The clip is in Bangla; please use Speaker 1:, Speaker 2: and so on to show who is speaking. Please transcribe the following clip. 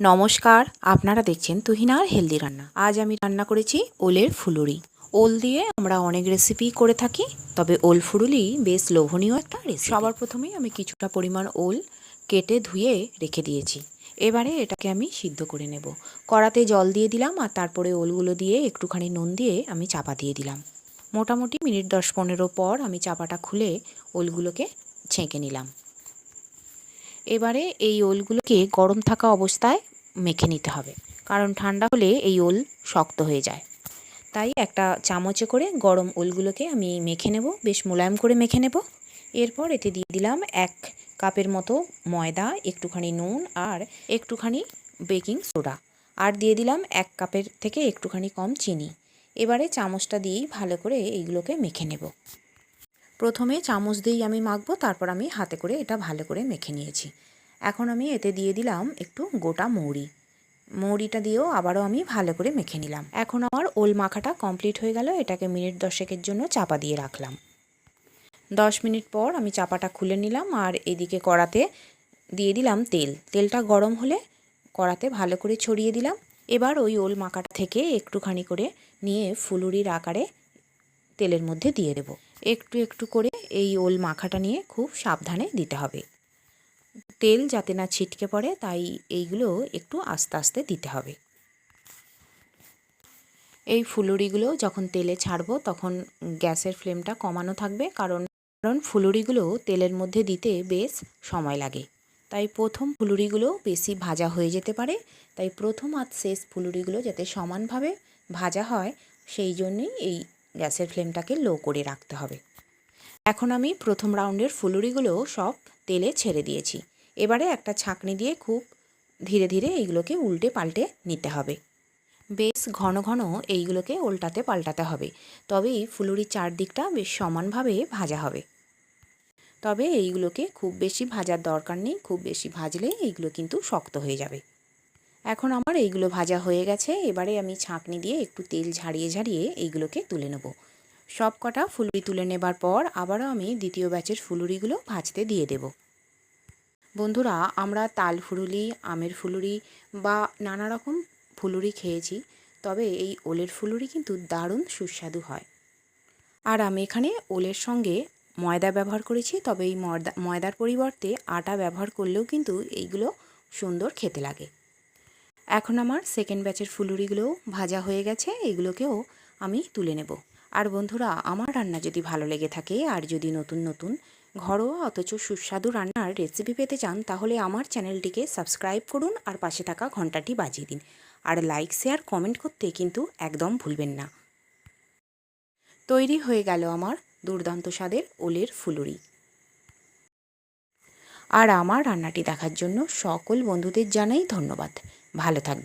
Speaker 1: নমস্কার, আপনারা দেখছেন তুহিনার হেলদি রান্না। আজ আমি রান্না করেছি ওলের ফুলুরি। ওল দিয়ে আমরা অনেক রেসিপি করে থাকি, তবে ওল ফুলুরি বেশ লোভনীয় একটা রেসিপি সবার প্রথমেই আমি কিছুটা পরিমাণ ওল কেটে ধুয়ে রেখে দিয়েছি। এবারে এটাকে আমি সিদ্ধ করে নেব। কড়াতে জল দিয়ে দিলাম আর তারপরে ওলগুলো দিয়ে একটুখানি নুন দিয়ে আমি চাপা দিয়ে দিলাম। মোটামুটি মিনিট দশ পনেরো পর আমি চাপাটা খুলে ওলগুলোকে ছেঁকে নিলাম। এবারে এই ওলগুলোকে গরম থাকা অবস্থায় মেখে নিতে হবে। কারণ ঠান্ডা হলে এই ওল শক্ত হয়ে যায়। তাই একটা চামচে করে গরম ওলগুলোকে আমি মেখে নেব, বেশ মোলায়েম করে মেখে নেব। এরপর এতে দিয়ে দিলাম এক কাপের মতো ময়দা, একটুখানি নুন আর একটুখানি বেকিং সোডা। আর দিয়ে দিলাম এক কাপের থেকে একটুখানি কম চিনি। এবারে চামচটা দিয়েই ভালো করে এইগুলোকে মেখে নেব। প্রথমে চামচ দিয়েই আমি মাখবো, তারপর আমি হাতে করে এটা ভালো করে মেখে নিয়েছি। এখন আমি এতে দিয়ে দিলাম একটু গোটা মৌরি। মৌরিটা দিয়েও আবারও আমি ভালো করে মেখে নিলাম। এখন আমার ওল মাখাটা কমপ্লিট হয়ে গেল, এটাকে মিনিট দশেকের জন্য চাপা দিয়ে রাখলাম। দশ মিনিট পর আমি চাপাটা খুলে নিলাম আর এদিকে কড়াতে দিয়ে দিলাম তেল। তেলটা গরম হলে কড়াতে ভালো করে ছড়িয়ে দিলাম। এবার ওই ওল মাখাটা থেকে একটুখানি করে নিয়ে ফুলুরির আকারে তেলের মধ্যে দিয়ে দেব। একটু একটু করে এই ওল মাখাটা নিয়ে খুব সাবধানে দিতে হবে। তেল যাতে না ছিটকে পড়ে, তাই এইগুলো একটু আস্তে আস্তে দিতে হবে। এই ফুলুরিগুলো যখন তেলে ছাড়বো, তখন গ্যাসের ফ্লেমটা কমানো থাকবে, কারণ কারণ ফুলুরিগুলো তেলের মধ্যে দিতে বেশ সময় লাগে। তাই প্রথম ফুলুরিগুলো বেশি ভাজা হয়ে যেতে পারে, তাই প্রথম আর শেষ ফুলুরিগুলো যাতে সমানভাবে ভাজা হয়, সেই জন্যই এই গ্যাসের ফ্লেমটাকে লো করে রাখতে হবে। এখন আমি প্রথম রাউন্ডের ফুলুরিগুলো সব তেলে ছেড়ে দিয়েছি। এবারে একটা ছাঁকনি দিয়ে খুব ধীরে ধীরে এইগুলোকে উল্টে পাল্টে নিতে হবে। বেশ ঘন ঘন এইগুলোকে উল্টাতে পাল্টাতে হবে। তবেই ফুলুরির চারদিকটা বেশ সমানভাবে ভাজা হবে। তবে এইগুলোকে খুব বেশি ভাজার দরকার নেই, খুব বেশি ভাজলে এইগুলো কিন্তু শক্ত হয়ে যাবে। এখন আমার এইগুলো ভাজা হয়ে গেছে। এবারে আমি ছাঁকনি দিয়ে একটু তেল ঝাড়িয়ে ঝাড়িয়ে এইগুলোকে তুলে নেব। সব কটা ফুলুরি তুলে নেবার পর আবারও আমি দ্বিতীয় ব্যাচের ফুলুরিগুলো ভাজতে দিয়ে দেব। বন্ধুরা, আমরা তাল ফুলুরি, আমের ফুলুরি বা নানা রকম ফুলুরি খেয়েছি, তবে এই ওলের ফুলুরি কিন্তু দারুণ সুস্বাদু হয়। আর আমি এখানে ওলের সঙ্গে ময়দা ব্যবহার করেছি, তবে এই ময়দা, ময়দার পরিবর্তে আটা ব্যবহার করলেও কিন্তু এইগুলো সুন্দর খেতে লাগে। এখন আমার সেকেন্ড ব্যাচের ফুলুরিগুলোও ভাজা হয়ে গেছে, এগুলোকেও আমি তুলে নেব। আর বন্ধুরা, আমার রান্না যদি ভালো লেগে থাকে, আর যদি নতুন নতুন, ঘরোয়া অথচ সুস্বাদু রান্নার রেসিপি পেতে চান, তাহলে আমার চ্যানেলটিকে সাবস্ক্রাইব করুন আর পাশে থাকা ঘন্টাটি বাজিয়ে দিন। আর লাইক শেয়ার কমেন্ট করতে কিন্তু একদম ভুলবেন না। তৈরি হয়ে গেল আমার দুর্দান্ত স্বাদের ওলের ফুলুরি। আর আমার রান্নাটি দেখার জন্য সকল বন্ধুদের জানাই ধন্যবাদ। ভালো থাকবে।